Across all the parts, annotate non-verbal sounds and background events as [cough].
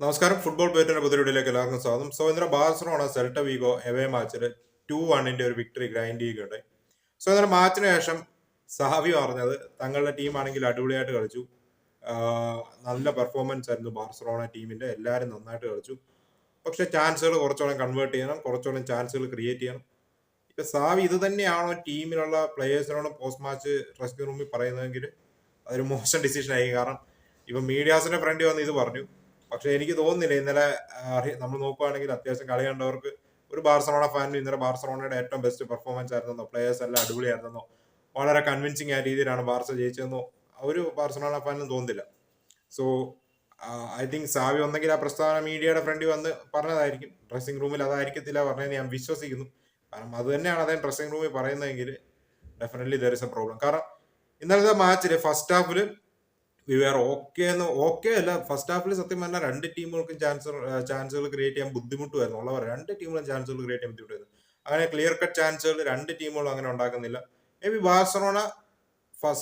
നമസ്കാരം. ഫുട്ബോൾ പേറ്റിന്റെ പുതിയൊടിയിലേക്ക് എല്ലാവർക്കും സ്വാഗതം. സോ ഇന്നലെ ബാർസലോണ സെൽട്ട വീഗോ എവേ മാച്ചിൽ ടു വണ്ണിന്റെ ഒരു വിക്ടറി ഗ്രൈൻഡ് ചെയ്യുകയുണ്ടായി സോ ഇന്നലെ മാച്ചിന് ശേഷം സാവി പറഞ്ഞത് തങ്ങളുടെ ടീമാണെങ്കിൽ അടിപൊളിയായിട്ട് കളിച്ചു. നല്ല പെർഫോമൻസ് ആയിരുന്നു ബാർസലോണ ടീമിന്റെ എല്ലാവരും നന്നായിട്ട് കളിച്ചു. പക്ഷെ ചാൻസുകൾ കുറച്ചോളം കൺവേർട്ട് ചെയ്യണം. കുറച്ചോളം ചാൻസുകൾ ക്രിയേറ്റ് ചെയ്യണം. ഇപ്പൊ സാവി ഇത് തന്നെയാണോ ടീമിലുള്ള പ്ലേയേഴ്സിനോട് പോസ്റ്റ് മാച്ച് ഡ്രസ്സിംഗ് റൂമിൽ പറയുന്നതെങ്കിൽ അതൊരു മോശം ഡിസിഷൻ ആയി കാരണം ഇപ്പൊ മീഡിയാസിന്റെ ഫ്രണ്ട് വന്ന് ഇത് പറഞ്ഞു. പക്ഷെ എനിക്ക് തോന്നുന്നില്ല. ഇന്നലെ നമ്മൾ നോക്കുവാണെങ്കിൽ അത്യാവശ്യം കളി കണ്ടവർക്ക് ഒരു ബാർസലോണ ഫാനിന് ഇന്നലെ ബാർസലോണയുടെ ഏറ്റവും ബെസ്റ്റ് പെർഫോമൻസ് ആയിരുന്നെന്നോ പ്ലേയേഴ്സ് എല്ലാം അടിപൊളിയായിരുന്നെന്നോ വളരെ കൺവിൻസിങ് ആയ രീതിയിലാണ് ബാർസ ജയിച്ചതെന്നോ ഒരു ബാർസലോണ ഫാനും തോന്നുന്നില്ല. സോ ഐ തിങ്ക് സാവി ഒന്നെങ്കിൽ ആ പ്രസ്താവന മീഡിയയുടെ ഫ്രണ്ടിൽ വന്ന് പറഞ്ഞതായിരിക്കും. ഡ്രസ്സിംഗ് റൂമിൽ അതായിരിക്കത്തില്ല പറഞ്ഞതെന്ന് ഞാൻ വിശ്വസിക്കുന്നു. കാരണം അത് തന്നെയാണ് അദ്ദേഹം ഡ്രസ്സിംഗ് റൂമിൽ പറയുന്നതെങ്കിൽ definitely there is a problem കാരണം ഇന്നലത്തെ മാച്ചിൽ ഫസ്റ്റ് ഹാഫിൽ വിവേർ ഓക്കെ എന്ന് ഓക്കെ അല്ല ഫസ്റ്റ് ഹാഫിൽ സത്യം പറഞ്ഞാൽ രണ്ട് ടീമുകൾക്കും ചാൻസ് ചാൻസുകൾ ക്രിയേറ്റ് ചെയ്യാൻ ബുദ്ധിമുട്ടുമായിരുന്നു. ഉള്ളവർ രണ്ട് ടീമുകളും ചാൻസുകൾ ക്രിയേറ്റ് ചെയ്യാൻ ബുദ്ധിമുട്ടായിരുന്നു അങ്ങനെ ക്ലിയർ കട്ട് ചാൻസുകൾ രണ്ട് ടീമുകളും അങ്ങനെ ഉണ്ടാക്കുന്നില്ല. മേ ബി ബാഴ്സലോണ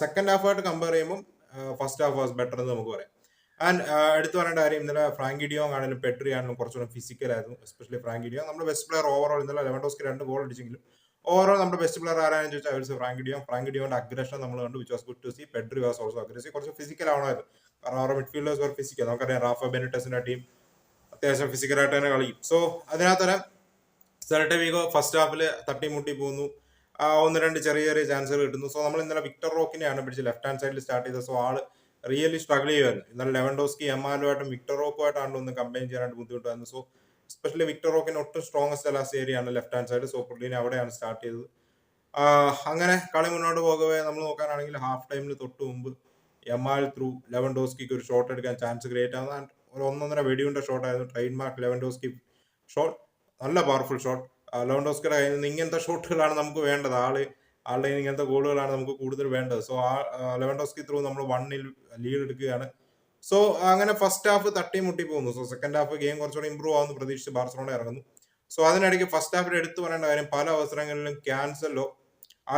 സെക്കൻഡ് ഹാഫായിട്ട് കമ്പയർ ചെയ്യുമ്പോൾ ഫസ്റ്റ് ഹാഫ് വാസ് ബെറ്റർ എന്ന് നമുക്ക് പറയാം. ആൻഡ് എടുത്തു പറയേണ്ട കാര്യം ഇന്നലെ ഫ്രാങ്കി ഡിയോങ് ആണെങ്കിലും പെട്രി ആണെങ്കിലും കുറച്ചുകൂടെ ഫിസിക്കൽ ആയിരുന്നു. Especially Frenkie de Jong. നമ്മുടെ ബെസ്റ്റ് പ്ലെയർ ഓവറോൾ ഇന്നലെ ലെവൻഡോസ്ക്ക് രണ്ട് ഗോൾ അടിച്ചെങ്കിലും ഓവറോൾ നമ്മുടെ ബെസ്റ്റ് പ്ലെയർ ആരാണെന്ന് ചോദിച്ചാൽ അവർ ഫ്രാങ്ക് ഡിയോ ഫ്രാങ്ക് ഡിയോന്റെ അഗ്രഷൻ നമ്മൾ കണ്ടു. Which was good to see. Pedri was also aggressive കുറച്ച് ഫിസിക്കൽ ആവണമായിരുന്നു. കാരണം അവരുടെ മിഡ്ഫീൽഡേഴ്സ് വർ ഫിസിക്കൽ നമുക്കറിയാം റാഫ ബെനിറ്റസിന്റെ ടീം അത്യാവശ്യം ഫിസിക്കലായിട്ട് തന്നെ കളിക്കും. സോ അതിനകത്ത് തന്നെ സെലട്ട വീഗോ ഫസ്റ്റ് ഹാഫിൽ തട്ടിമുട്ടി പോകുന്നു ആ, ഒന്ന് രണ്ട് ചെറിയ ചെറിയ ചാൻസുകൾ കിട്ടുന്നു. സോ നമ്മൾ ഇന്നലെ വിക്ടർ റോക്കിനെയാണ് പിടിച്ച് ലെഫ്റ്റ് ഹാൻഡ് സൈഡിൽ സ്റ്റാർട്ട് ചെയ്തത് സോ ആൾ റിയലി സ്ട്രഗിൾ ചെയ്യുമായിരുന്നു ഇന്നലെ ലെവൻഡോസ്കി എമാലുമായിട്ടും വിക്ടർ റോക്കുമായിട്ടാണല്ലോ ഒന്ന് കമ്പയിൻ ചെയ്യാനായിട്ട് ബുദ്ധിമുട്ടായിരുന്നു. സോ എസ്പെഷ്യലി വിക്ടർ റോക്കിന് ഒട്ടും സ്ട്രോങ്സ്റ്റ് ലാസ്റ്റ് ഏരിയ ആണ് ലെഫ്റ്റ് ഹാൻഡ് സൈഡ് സോ പുള്ളിനെ അവിടെയാണ് സ്റ്റാർട്ട് ചെയ്തത്. അങ്ങനെ കളി മുന്നോട്ട് പോകവേ നമ്മൾ നോക്കാനാണെങ്കിൽ ഹാഫ് ടൈമിൽ തൊട്ട് മുമ്പ് എമാൽ ത്രൂ ലെവൻ ഡോസ്കിക്ക് ഒരു ഷോട്ട് എടുക്കാൻ ചാൻസ് ക്രിയേറ്റ് ആവുന്ന ഒരു ഒന്നൊന്നര വെടിയുണ്ട ഷോട്ട് ആയിരുന്നു. Trademark Lewandowski shot നല്ല പവർഫുൾ ഷോട്ട് ലെവൻ ഡോസ്കിയുടെ കയ്യിൽ നിന്ന് ഇങ്ങനത്തെ ഷോട്ടുകളാണ് നമുക്ക് വേണ്ടത്. ആൾ ആളുടെ ഇങ്ങനത്തെ ഗോളുകളാണ് നമുക്ക് കൂടുതൽ വേണ്ടത്. സോ ആ ലെവൻ ഡോസ്കി ത്രൂ നമ്മൾ വണ്ണിൽ ലീഡ് എടുക്കുകയാണ്. സോ അങ്ങനെ ഫസ്റ്റ് ഹാഫ് തട്ടി മുട്ടി പോകുന്നു. സോ സെക്കൻഡ് ഹാഫ് ഗെയിം കുറച്ചുകൂടി ഇമ്പ്രൂവ് ആവുമെന്ന് പ്രതീക്ഷിച്ച് ബാർസലോണ ഇറങ്ങുന്നു. സോ അതിനിടയ്ക്ക് ഫസ്റ്റ് ഹാഫിൽ എടുത്തു പറയേണ്ട കാര്യം പല അവസരങ്ങളിലും ക്യാൻസലോ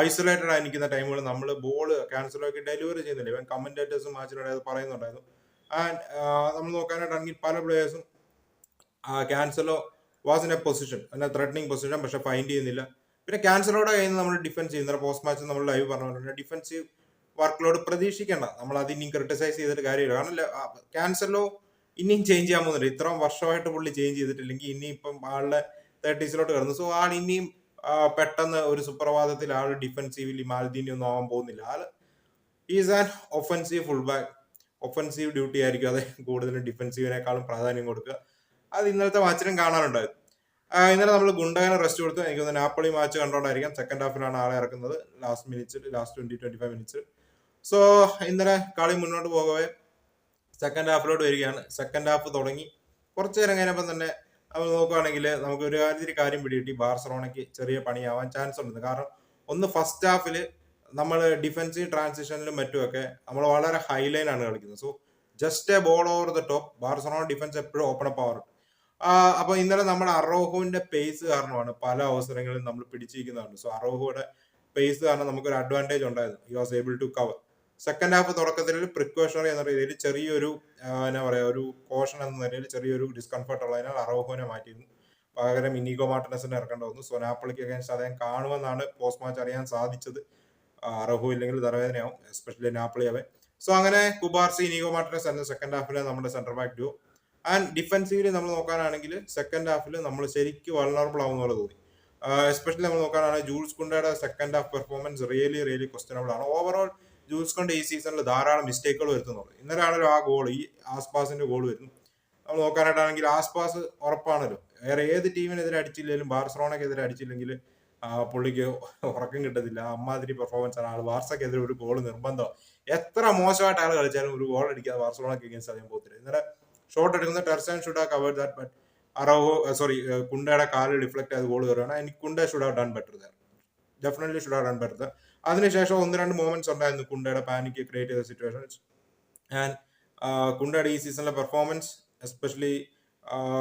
ഐസൊലേറ്റഡ് ആയിരിക്കുന്ന ടൈമുകൾ നമ്മൾ ബോൾ ഒക്കെ ഡെലിവറി ചെയ്യുന്നില്ല. ഇവൻ കമന്റേറ്റേഴ്സും മാച്ചിലൂടെ അത് പറയുന്നുണ്ടായിരുന്നു. ആൻഡ് നമ്മൾ നോക്കാനായിട്ടാണെങ്കിൽ പല പ്ലേയേഴ്സും Cancelo was in a position എന്നാൽ ത്രെറ്റനിങ് പൊസിഷൻ പക്ഷെ ഫൈൻഡ് ചെയ്യുന്നില്ല. പിന്നെ ക്യാൻസലോടെ കയ്യിൽ നമ്മൾ ഡിഫൻസ് ചെയ്യുന്ന. പോസ്റ്റ് മാച്ച് നമ്മൾ ലൈവ് പറഞ്ഞിട്ടുണ്ട് ഡിഫൻസീവ് വർക്ക് ലോഡ് പ്രതീക്ഷിക്കേണ്ട. നമ്മൾ അത് ഇനിയും ക്രിട്ടിസൈസ് ചെയ്തിട്ട് കാര്യമില്ല. കാരണം ക്യാൻസലോ ഇനിയും ചേഞ്ച് ചെയ്യാൻ പോകുന്നില്ല ഇത്രയും വർഷമായിട്ട് പുള്ളി ചേഞ്ച് ചെയ്തിട്ടില്ലെങ്കിൽ ഇനിയും ഇപ്പം ആളുടെ തേർട്ടീസിലോട്ട് കിടന്നു. സോ ആൾ ഇനിയും പെട്ടെന്ന് ഒരു സുപ്രഭാതത്തിൽ ആൾ ഡിഫൻസീവിൽ മാൽദീനി ഒന്നും ആവാൻ പോകുന്നില്ല. ആൾ is an offensive full back offensive duty ആയിരിക്കും. അത് കൂടുതലും ഡിഫൻസീവിനേക്കാളും പ്രാധാന്യം കൊടുക്കുക. അത് ഇന്നലത്തെ മാച്ചിനും കാണാനുണ്ടായത് ഇന്നലെ നമ്മൾ ഗുണ്ടകനെ റെസ്റ്റ് കൊടുത്തു. എനിക്ക് തോന്നുന്നു നാപ്പളി മാച്ച് കണ്ടോണ്ടായിരിക്കാം. സെക്കൻഡ് ഹാഫിലാണ് ആളെ ഇറക്കുന്നത്. Last മിനിറ്റ്സിൽ last twenty twenty five minutes so ഇന്നലെ കളി മുന്നോട്ട് പോകവേ. സെക്കൻഡ് ഹാഫിലോട്ട് വരികയാണ്. സെക്കൻഡ് ഹാഫ് തുടങ്ങി. കുറച്ച് നേരം കഴിഞ്ഞപ്പം തന്നെ നമ്മൾ നോക്കുകയാണെങ്കിൽ നമുക്ക് ഒരു കാര്യത്തിൽ കാര്യം പിടികിട്ടി. ബാർസലോണയ്ക്ക് ചെറിയ പണിയാവാൻ ചാൻസ് ഉണ്ട്. കാരണം ഒന്ന് ഫസ്റ്റ് ഹാഫിൽ നമ്മൾ ഡിഫൻസീവ് ട്രാൻസിഷനിലും മറ്റുമൊക്കെ നമ്മൾ വളരെ ഹൈലൈൻ ആണ് കളിക്കുന്നത്. So just a ball over the top Barcelona defence എപ്പോഴും ഓപ്പൺ അപ്പ് ആവാറുണ്ട്. അപ്പൊ ഇന്നലെ നമ്മുടെ അറോഹുവിന്റെ പേസ് കാരണമാണ് പല അവസരങ്ങളിലും നമ്മൾ പിടിച്ചിരിക്കുന്നതാണ്. സോ അറോഹോയുടെ പേസ് കാരണം നമുക്കൊരു അഡ്വാന്റേജ് ഉണ്ടായിരുന്നു. You was able to cover second half തുടക്കത്തിൽ പ്രിക്കോഷണറി എന്ന രീതിയിൽ ചെറിയൊരു എന്നാ പറയുക ഒരു കോഷൻ എന്ന നിലയിൽ ചെറിയൊരു ഡിസ്കംഫർട്ട് ഉള്ളതിനാൽ അറോഹോനെ മാറ്റിയിരുന്നു. പകരം ഇനിഗോ മാർട്ടിനസിനെ ഇറക്കേണ്ടി വന്നു സൊനാപ്പിളിക്ക് അഗേൻസ്റ്റ് അദ്ദേഹം കാണുമെന്നാണ് പോസ്റ്റ് മാച്ച് അറിയാൻ സാധിച്ചത്. അറോഹോ ഇല്ലെങ്കിൽ തലവേദനയാവും എസ്പെഷ്യലി നാപ്പിളി അവൻ. സോ അങ്ങനെ കുബാർസി ഇനിഗോ മാർട്ടിനസ് എന്ന സെക്കൻഡ് ഹാഫിൽ നമ്മുടെ centre back duo and defensively നമ്മൾ നോക്കാനാണെങ്കിൽ സെക്കൻഡ് ഹാഫിൽ നമ്മൾ ശരിക്കും വൾണറബിൾ ആവുന്ന പോലെ തോന്നി. എസ്പെഷ്യലി നമ്മൾ നോക്കാനാണെങ്കിൽ Jules കുണ്ടയുടെ second half performance really really questionable ആണ്. ഓവറോൾ ജൂൾസ് കൊണ്ട് ഈ സീസണിൽ ധാരാളം മിസ്റ്റേക്കുകൾ വരുത്തുന്നുള്ളൂ ഇന്നലെ ആണല്ലോ ആ ഗോൾ ഈ ആസ്പാസിന്റെ ഗോൾ വരുന്നു. നമ്മൾ നോക്കാനായിട്ടാണെങ്കിൽ ആസ്പാസ് ഉറപ്പാണല്ലോ. വേറെ ഏത് ടീമിനെതിരെ അടിച്ചില്ലെങ്കിലും ബാർസലോണക്കെതിരെ അടിച്ചില്ലെങ്കിൽ പുള്ളിക്ക് ഉറക്കം കിട്ടത്തില്ല. അമ്മാതിരി പെർഫോമൻസ് ആണ്. ആൾ ബാർസക്കെതിരെ ഒരു ഗോൾ നിർബന്ധം. എത്ര മോശമായിട്ട് ആൾ കളിച്ചാലും ഒരു ഗോൾ അടിക്കാതെ ബാർസലോണക്ക് അഗേൻസ്റ്റ് അറിയാൻ പോകത്തില്ല. ഇന്നലെ ഷോട്ട് എടുക്കുന്ന Ter Stegen should have covered that but Araujo sorry കുണ്ടയുടെ കാൽ ഡിഫ്ലക്ട് ചെയ്ത് ഗോൾ കയറുകയാണ്. എനിക്ക് Kounde should have done better there definitely should done better അതിനുശേഷം ഒന്ന് രണ്ട് മൂമെന്റ്സ് ഉണ്ടായിരുന്നു കുണ്ടയുടെ പാനിക്ക് ക്രിയേറ്റ് ചെയ്ത സിറ്റുവേഷൻസ് ആൻഡ് കുണ്ടയുടെ ഈ സീസണിലെ പെർഫോമൻസ് എസ്പെഷ്യലി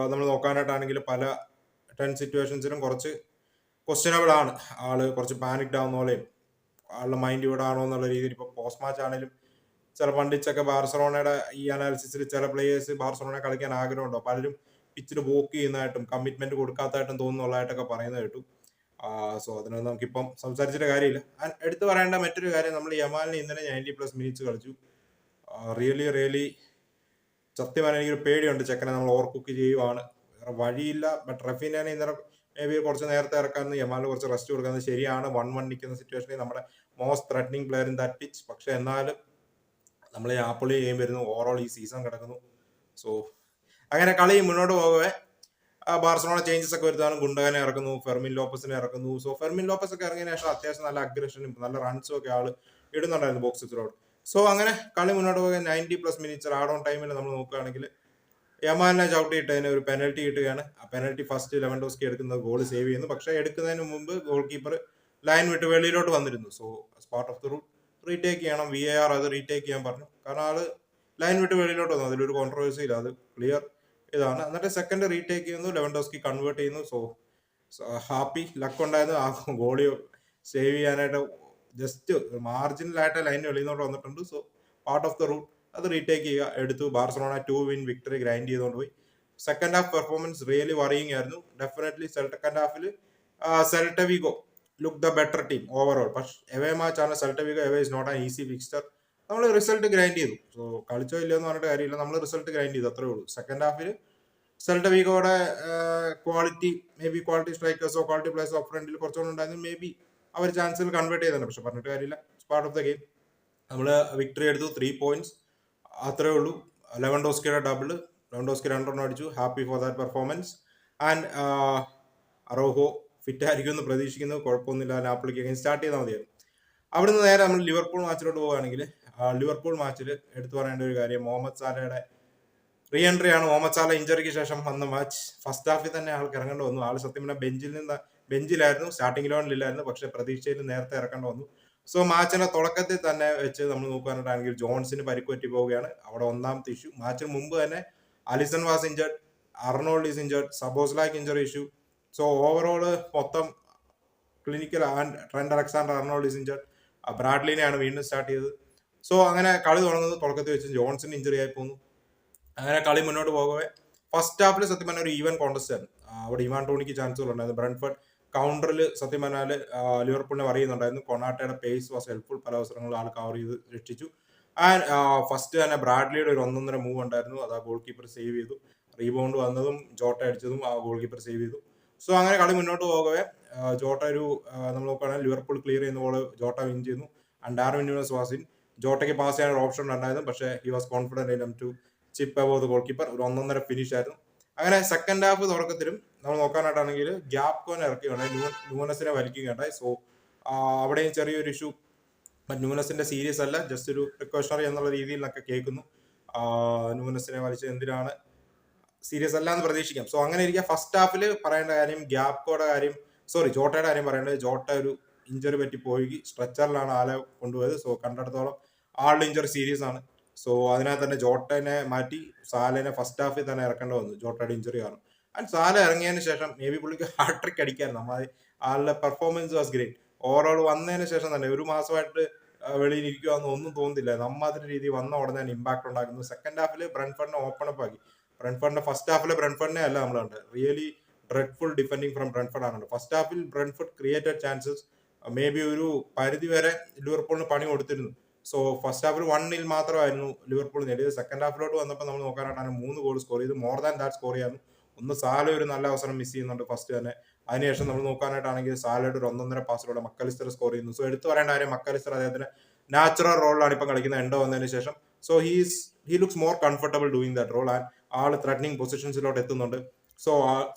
നമ്മൾ നോക്കാനായിട്ടാണെങ്കിൽ പല ടെൻ സിറ്റുവേഷൻസിലും കുറച്ച് ക്വസ്റ്റ്യനബിൾ ആണ്. ആൾ കുറച്ച് പാനിക്ഡ് ആവുന്ന പോലെയും ആളുടെ മൈൻഡ് ഇവിടെ ആണോ എന്നുള്ള രീതിയിൽ ഇപ്പോൾ പോസ്റ്റ് മാച്ച് ആണെങ്കിലും ചില പണ്ടിച്ചൊക്കെ ബാർസലോണയുടെ ഈ അനാലിസിസിൽ ചില പ്ലേയേഴ്സ് ബാർസലോണ കളിക്കാൻ ആഗ്രഹമുണ്ടോ? പലരും പിച്ചിൽ വോക്ക് ചെയ്യുന്നതായിട്ടും കമ്മിറ്റ്മെന്റ് കൊടുക്കാത്തതായിട്ടും തോന്നുന്നുള്ളതായിട്ടൊക്കെ പറയുന്നത് സോ അതിനൊന്നും നമുക്കിപ്പം സംസാരിച്ചിട്ട് കാര്യമില്ല. എടുത്തു പറയേണ്ട മറ്റൊരു കാര്യം നമ്മൾ യമാലിന് ഇന്നലെ നയന്റി പ്ലസ് മിനിറ്റ്സ് കളിച്ചു. റിയലി റിയലി സത്യം പറഞ്ഞാൽ എനിക്കൊരു പേടിയുണ്ട്. ചെക്കനെ നമ്മൾ ഓവർ കുക്ക് ചെയ്യുവാണ്. വേറെ വഴിയില്ല. ബട്ട് റഫീനെ ഇന്നലെ മേ ബി കുറച്ച് നേരത്തെ ഇറക്കാമെന്ന് യമാലിന് കുറച്ച് റെസ്റ്റ് കൊടുക്കുന്നത് ശരിയാണ്. വൺ വൺ നിൽക്കുന്ന സിറ്റുവേഷനിൽ നമ്മുടെ most threatening player in that pitch പക്ഷെ എന്നാലും നമ്മൾ ആപ്പിളി ഗെയിം വരുന്നു. ഓവറോൾ ഈ സീസൺ കിടക്കുന്നു. സോ അങ്ങനെ കളി മുന്നോട്ട് പോകവേ ബാർസലോണ ചേഞ്ചസ് ഒക്കെ വരുത്താനും ഗുണ്ടകനെ ഇറക്കുന്നു ഫെർമിൻ ലോപ്പസിനെ ഇറക്കുന്നു. സോ ഫെർമിൻ ലോപ്പസ് ഒക്കെ ഇറങ്ങിയ ശേഷം അത്യാവശ്യം നല്ല അഗ്രഷനും നല്ല റൺസും ഒക്കെ ആൾ ഇടുന്നുണ്ടായിരുന്നു ബോക്സിലൂടെ സോ അങ്ങനെ കളി മുന്നോട്ട് പോകാൻ ninety plus minutes add on ടൈമിൽ നമ്മൾ നോക്കുകയാണെങ്കിൽ യമാലിനെ ചവിട്ടി ഇട്ടതിന് ഒരു പെനൽറ്റി കിട്ടുകയാണ് ആ പെനൽറ്റി ഫസ്റ്റ് ലെവൻഡോസ്കി എടുക്കുന്ന ഗോൾ സേവ് ചെയ്യുന്നു. പക്ഷേ എടുക്കുന്നതിന് മുമ്പ് ഗോൾ കീപ്പർ ലൈൻ വിട്ട് വെളിയിലോട്ട് വന്നിരുന്നു. So part of the route retake ചെയ്യണം. വി എ ആർ അത് റീടേക്ക് ചെയ്യാൻ പറഞ്ഞു. കാരണം ആൾ ലൈൻ വിട്ട് വെളിയിലോട്ട് വന്നു. അതിലൊരു കോൺട്രവേഴ്സി ഇല്ല. അത് ക്ലിയർ ഇതാണ്. എന്നിട്ട് സെക്കൻഡ് റീടേക്ക് ചെയ്യുന്നു ലെവൻഡോസ്കി കൺവേർട്ട് ചെയ്യുന്നു. സോ ഹാപ്പി ലക്ക് ഉണ്ടായിരുന്നു. ആ ഗോളി സേവ് ചെയ്യാനായിട്ട് ജസ്റ്റ് മാർജിനലായിട്ട് ലൈൻ വെളിയിലോട്ട് വന്നിട്ടുണ്ട്. So part of the route അത് റീടേക്ക് ചെയ്യുക. എടുത്തു. Barcelona to win victory grind ചെയ്തുകൊണ്ട് പോയി. Second half performance really worrying ആയിരുന്നു. Definitely second Hafil Celta Vigo look the better team overall പക്ഷെ എവേ മാച്ച് ആണ്. Away is not an easy fixture നമ്മൾ result grind ചെയ്തു. So കളിച്ചോ ഇല്ലയോ എന്ന് പറഞ്ഞിട്ട് കാര്യമില്ല. നമ്മൾ റിസൾട്ട് ഗ്രൈൻഡ് ചെയ്തു. അത്രേ ഉള്ളൂ. സെക്കൻഡ് ഹാഫിൽ സെൽട്ട വീഗോടെ ക്വാളിറ്റി മേ ബി ക്വാളിറ്റി സ്ട്രൈക്കേഴ്സോ ക്വാളിറ്റി പ്ലേയേഴ്സോ ഫ്രണ്ടിൽ കുറച്ചുകൂടെ ഉണ്ടായിരുന്നു. മേ ബി അവർ ചാൻസിൽ കൺവേർട്ട് ചെയ്തിട്ടുണ്ട്. പക്ഷെ പറഞ്ഞിട്ട് കാര്യമില്ല. പാർട്ട് ഓഫ് ദ ഗെയിം നമ്മൾ വിക്ടറി എടുത്തു. ത്രീ പോയിന്റ്സ് അത്രേ ഉള്ളൂ. ലെവൻ ഡോസ്കിയുടെ ഡബിൾ ലെവൻ ഡോസ്കി രണ്ടെണ്ണം അടിച്ചു happy for that performance and Araujo fit ആയിരിക്കും എന്ന് പ്രതീക്ഷിക്കുന്നു. കുഴപ്പമൊന്നുമില്ല. നാപ്പിളിക്ക് സ്റ്റാർട്ട് ചെയ്താൽ മതിയായിരുന്നു. അവിടുന്ന് നേരെ നമ്മൾ ലിവർപൂൾ മാച്ചിലോട്ട് പോവുകയാണെങ്കിൽ ലിവർപൂൾ മാച്ചിൽ എടുത്തു പറയേണ്ട ഒരു കാര്യം മുഹമ്മദ് സാലയുടെ റീ എൻട്രി ആണ്. മുഹമ്മദ് സാല ഇഞ്ചറിക്ക് ശേഷം വന്ന മാച്ച് ഫസ്റ്റ് ഹാഫിൽ തന്നെ ആൾക്ക് ഇറങ്ങേണ്ടി വന്നു. ആൾ സത്യം പറഞ്ഞാൽ ബെഞ്ചിൽ നിന്ന് ബെഞ്ചിലായിരുന്നു സ്റ്റാർട്ടിംഗ് ലെവനിലില്ലായിരുന്നു പക്ഷെ പ്രതീക്ഷയിൽ നേരത്തെ ഇറക്കേണ്ടി വന്നു. സോ മാച്ചിന്റെ തുടക്കത്തിൽ തന്നെ വെച്ച് നമ്മൾ നോക്കുകയാണെങ്കിൽ ജോൺസിന് പരിക്കുപറ്റി പോവുകയാണ്. അവിടെ ഒന്നാമത്തെ ഇഷ്യൂ മാച്ചിന് മുമ്പ് തന്നെ Alisson was injured Arnold is injured Szoboszlai injury issue so overall മൊത്തം clinical and Trent Alexander Arnold is injured ബ്രാഡ്ലിനെയാണ് വീണ്ടും സ്റ്റാർട്ട് ചെയ്തത്. സോ അങ്ങനെ കളി തുടങ്ങുന്നത് തുടക്കത്തിൽ വെച്ച് ജോൺസൺ ഇഞ്ചറി ആയി പോകുന്നു അങ്ങനെ കളി മുന്നോട്ട് പോകവേ. ഫസ്റ്റ് ഹാഫിൽ സത്യം പറഞ്ഞാൽ ഒരു ഈവൻ കോൺടസ്റ്റ് ആയിരുന്നു. അവിടെ ഇവാൻ ടോണിക്ക് ചാൻസുകൾ ഉണ്ടായിരുന്നു ബ്രൺഫർഡ് കൗണ്ടറിൽ സത്യം പറഞ്ഞാൽ ലിവർപൂളിനെ അറിയുന്നുണ്ടായിരുന്നു കൊണാട്ടയുടെ പേസ് വാസ് ഹെൽപ്ഫുൾ പല അവസരങ്ങളും ആൾ കവർ ചെയ്ത് രക്ഷിച്ചു. ആൻഡ് ഫസ്റ്റ് തന്നെ ബ്രാഡ്ലിയുടെ ഒരു ഒന്നൊന്നര മൂവ് ഉണ്ടായിരുന്നു. അത് ആ ഗോൾ കീപ്പർ സേവ് ചെയ്തു. റീബൗണ്ട് വന്നതും ജോട്ട അടിച്ചതും ആ ഗോൾ കീപ്പർ സേവ് ചെയ്തു. സോ അങ്ങനെ കളി മുന്നോട്ട് പോകവേ. ജോട്ട ഒരു നമ്മൾ നോക്കുകയാണെങ്കിൽ ലിവർപൂൾ ക്ലിയർ ചെയ്യുന്ന ബോൾ ജോട്ട വിൻ ചെയ്യുന്നു. ആൻഡ് ഡാർവിൻ വാസിൻ ജോട്ടയ്ക്ക് പാസ് ചെയ്യാൻ ഒരു ഓപ്ഷൻ ഉണ്ടായിരുന്നു. പക്ഷേ he was confident enough to chip above the goal keeper ഒരു ഒന്നൊന്നര ഫിനിഷ് ആയിരുന്നു. അങ്ങനെ സെക്കൻഡ് ഹാഫ് തുടക്കത്തിലും നമ്മൾ നോക്കാനായിട്ടാണെങ്കിൽ ഗ്യാപ് കോനെ ഇറക്കുകയുണ്ടായി ന്യൂനസിനെ വലിക്കുകയുണ്ടായി. സോ അവിടെയും ചെറിയൊരു ഇഷ്യൂ ന്യൂനസിന്റെ സീരിയസ് അല്ല. ജസ്റ്റ് ഒരു പ്രിക്കോഷണറി എന്നുള്ള രീതിയിൽ നിന്നൊക്കെ കേൾക്കുന്നു ന്യൂനസിനെ വലിച്ചത് എന്തിനാണ്? സീരിയസ് അല്ല എന്ന് പ്രതീക്ഷിക്കാം. സോ അങ്ങനെ ഇരിക്കുക. ഫസ്റ്റ് ഹാഫിൽ പറയേണ്ട കാര്യം ഗ്യാപ്കോയുടെ കാര്യം സോറി ജോട്ടയുടെ കാര്യം പറയേണ്ടത് ജോട്ട ഒരു ഇഞ്ചറി പറ്റി പോയി. സ്ട്രെച്ചറിലാണ് ആളെ കൊണ്ടുപോയത്. സോ കണ്ടിടത്തോളം ആളുടെ ഇഞ്ചറി സീരീസ് ആണ്. സോ അതിനകത്ത് തന്നെ ജോട്ടനെ മാറ്റി സാലനെ ഫസ്റ്റ് ഹാഫിൽ തന്നെ ഇറക്കേണ്ടി വന്നു. ജോട്ടയുടെ ഇഞ്ചറി കാരണം ആൻഡ് സാല ഇറങ്ങിയതിന് ശേഷം മേ ബി പുള്ളിക്ക് [laughs] ഹാട്രിക് അടിക്കായിരുന്നു. നമ്മൾ ആളുടെ പെർഫോമൻസ് വാസ് ഗ്രേറ്റ് ഓവറോൾ വന്നതിന് ശേഷം തന്നെ ഒരു മാസമായിട്ട് വെളിയിൽ ഇരിക്കുവാന്ന് ഒന്നും തോന്നുന്നില്ല. നമ്മ അതിന്റെ രീതി വന്ന ഉടനെ തന്നെ ഇമ്പാക്ട് ഉണ്ടാക്കുന്നു സെക്കൻഡ് ഹാഫിൽ ബ്രൺഫണ്ടിനെ ഓപ്പൺ അപ്പ് ആക്കി. ബ്രൺഫണ്ടിന്റെ ഫസ്റ്റ് ഹാഫിലെ ബ്രൺഫണ്ടിനെ അല്ല നമ്മൾ കണ്ടത്. Really dreadful defending from Brentford ആണ് first Hafil Brentford created chances may be ഒരു പരിധി വരെ ലിവർപൂളിന് പണി കൊടുത്തിരുന്നു. സോ ഫസ്റ്റ് ഹാഫിൽ വണ്ണിൽ മാത്രമായിരുന്നു ലിവർപൂൾ നേടിയത്. സെക്കൻഡ് ഹാഫിലോട്ട് വന്നപ്പോൾ നമ്മൾ നോക്കാനായിട്ടാണ് മൂന്ന് ഗോൾ സ്കോർ ചെയ്ത്. മോർ ദാൻ ദാറ്റ് സ്കോർ ചെയ്യാനും ഒന്ന് സാല ഒരു നല്ല അവസരം മിസ് ചെയ്യുന്നുണ്ട് ഫസ്റ്റ് തന്നെ. അതിനുശേഷം നമ്മൾ നോക്കാനായിട്ടാണെങ്കിൽ സാലയുടെ ഒരു ഒന്നൊന്നര പാസിലൂടെ മക്കലിസ്റ്റർ സ്കോർ ചെയ്യുന്നു. സോ എടുത്തു പറയേണ്ട കാര്യം മക്കലിസ്റ്റർ അദ്ദേഹത്തിന് നാച്ചുറൽ റോളിലാണ് ഇപ്പം കളിക്കുന്നത്. എൻഡോ വന്നതിന് ശേഷം. So he's he looks more comfortable doing that role and all threatening പൊസിഷൻസിലോട്ട് എത്തുന്നുണ്ട്. സോ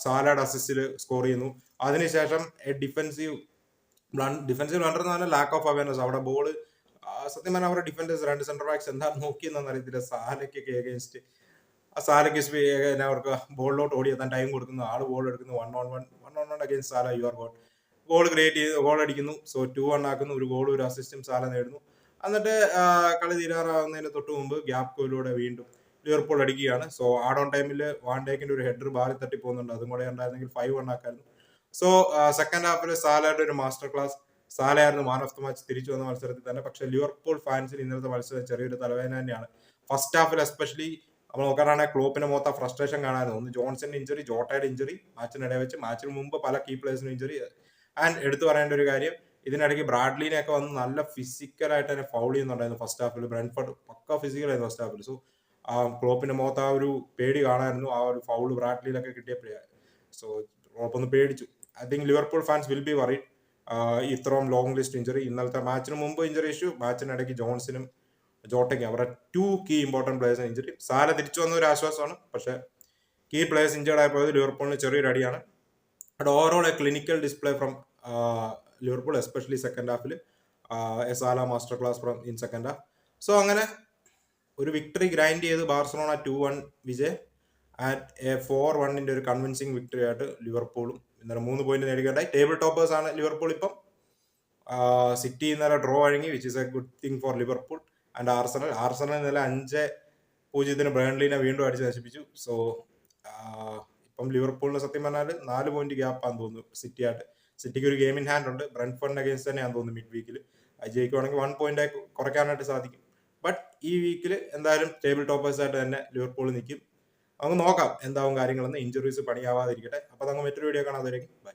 സാലയുടെ അസിസ്റ്റിൽ സ്കോർ ചെയ്യുന്നു. അതിനുശേഷം ഡിഫൻസീവ് ഡിഫൻസീവ് ബ്ലണ്ടർ എന്ന് പറഞ്ഞാൽ ലാക്ക് ഓഫ് അവയർനെസ് അവിടെ ബോൾ സത്യം പറഞ്ഞാൽ അവരുടെ ഡിഫൻഡേഴ്സ് രണ്ട് സെന്റർ ബാക്സ് എന്താ നോക്കിയെന്ന് അറിയത്തില്ല. സാലയ്ക്കൊക്കെ എഗൈൻസ്റ്റ് ആ സാലയ്ക്ക് അവർക്ക് ബോളിലോട്ട് ഓടി എത്താൻ ടൈം കൊടുക്കുന്നു. ആൾ ബോൾ എടുക്കുന്നു. One on one one on one against Salah you are goal goal create ചെയ്ത് ഗോൾ അടിക്കുന്നു. സോ ടു വൺ ആക്കുന്നു. ഒരു ഗോൾ ഒരു അസിസ്റ്റും സാല നേടുന്നു. എന്നിട്ട് കളി തീരാറാവുന്നതിന് തൊട്ട് മുമ്പ് ഗ്യാപ് കോയിലൂടെ വീണ്ടും ലിവർപൂൾ അടിക്കുകയാണ്. സോ ആഡ് ഓൺ ടൈമിൽ വാൻഡേക്കിന്റെ ഒരു ഹെഡർ ബാറി തട്ടി പോകുന്നുണ്ട് അതും കൂടെ ഉണ്ടായിരുന്നെങ്കിൽ ഫൈവ് വൺ ആക്കായിരുന്നു. സോ സെക്കൻഡ് ഹാഫിൽ സാലയുടെ ഒരു മാസ്റ്റർ ക്ലാസ് സാലയായിരുന്നു മാൻ ഓഫ് ദ മാച്ച് തിരിച്ചു വന്ന മത്സരത്തിൽ തന്നെ. പക്ഷെ ലിവർപൂൾ ഫാൻസിന് ഇന്നലത്തെ മത്സരം ചെറിയൊരു തലവേദന തന്നെയാണ്. ഫസ്റ്റ് ഹാഫിൽ എസ്പെഷ്യലി നമ്മൾ നോക്കാനാണെങ്കിൽ ക്ലോപ്പിന്റെ മൊത്ത ഫ്രസ്ട്രേഷൻ കാണാനും ഒന്ന് ജോൺസന്റെ ഇഞ്ചുറി ജോട്ടയുടെ ഇഞ്ചുറി മാച്ചിനിടെ വെച്ച് മാച്ചിന് മുമ്പ് പല കീ പ്ലേഴ്സിനും ഇഞ്ചുറി ആൻഡ് എടുത്തു പറയേണ്ട ഒരു കാര്യം ഇതിനിടയ്ക്ക് ബ്രാഡ്ലിനെ ഒക്കെ വന്ന് നല്ല ഫിസിക്കലായിട്ട് തന്നെ ഫൗൾ ചെയ്യുന്നുണ്ടായിരുന്നു ഫസ്റ്റ് ഹാഫിൽ ബ്രെൻഫോർഡ് പക്ക ഫിസിക്കലായിരുന്നു ഫസ്റ്റ് ഹാഫിൽ സോ ആ ക്ലോപ്പിന്റെ മുഖത്ത് ആ ഒരു പേടി കാണായിരുന്നു. ആ ഒരു ഫൗൾ ബ്രാഡ്ലിയിലൊക്കെ കിട്ടിയപ്പോഴേ. സോ ക്ലോപ്പ് ഒന്ന് പേടിച്ചു. I think Liverpool fans will be worried ഇത്രയും ലോങ് ലിസ്റ്റ് ഇഞ്ചുറി ഇന്നലത്തെ മാച്ചിന് മുമ്പ് ഇഞ്ചുറി ഇഷ്യൂ മാച്ചിനിടയ്ക്ക് ജോൺസിനും ജോട്ടയ്ക്കും അവരുടെ ടു കീ ഇമ്പോർട്ടന്റ് പ്ലേയേഴ്സിന് ഇഞ്ചുറി സാല തിരിച്ചു വന്ന ഒരു ആശ്വാസമാണ്. പക്ഷേ കീ പ്ലേയേഴ്സ് ഇഞ്ചേർഡ് ആയപ്പോൾ ലിവർപൂളിന് ചെറിയൊരു അടിയാണ്. But overall a clinical display from Liverpool especially second Hafil a Salah master class from in second half so അങ്ങനെ ഒരു വിക്ടറി ഗ്രൈൻഡ് ചെയ്ത് ബാർസലോണ ടു വൺ വിജയ്. ആൻഡ് എ ഫോർ വണ്ണിന്റെ ഒരു കൺവിൻസിങ് വിക്ടറി ആയിട്ട് ലിവർപൂളും ഇന്നലെ മൂന്ന് പോയിന്റ് നേടുകയുണ്ടായി ടേബിൾ ടോപ്പേഴ്സ് ആണ് ലിവർപൂൾ ഇപ്പം. സിറ്റി ഇന്നലെ ഡ്രോ വഴങ്ങി which is a good thing for Liverpool and Arsenal Arsenal ഇന്നലെ അഞ്ച് പൂജ്യത്തിന് ബ്രാൻഡ്ലിനെ വീണ്ടും അടിച്ച് നശിപ്പിച്ചു. സോ ഇപ്പം ലിവർപൂളിന് സത്യം പറഞ്ഞാൽ നാല് പോയിന്റ് ഗ്യാപ്പാന്ന് തോന്നുന്നു സിറ്റി ആയിട്ട്. സിറ്റിക്ക് ഒരു ഗെയിം ഇൻ ഹാൻഡ് ഉണ്ട്. ബ്രണ്ട്ഫോർഡിന്റെ അഗേൻസ്റ്റ് തന്നെയാന്ന് തോന്നുന്നു മിഡ് വീക്കിൽ ജയിക്കുവാണെങ്കിൽ വൺ പോയിന്റ് കുറയ്ക്കാനായിട്ട് സാധിക്കും. ബട്ട് ഈ വീക്കിൽ എന്തായാലും ടേബിൾ ടോപ്പേഴ്സ് ആയിട്ട് തന്നെ ലിവർപൂൾ നിൽക്കും. നമുക്ക് നോക്കാം എന്താവും കാര്യങ്ങളെന്ന്. ഇഞ്ചുറീസ് പണിയാവാതിരിക്കട്ടെ. അപ്പോൾ നമുക്ക് മറ്റൊരു വീഡിയോ കാണാതെ ബൈ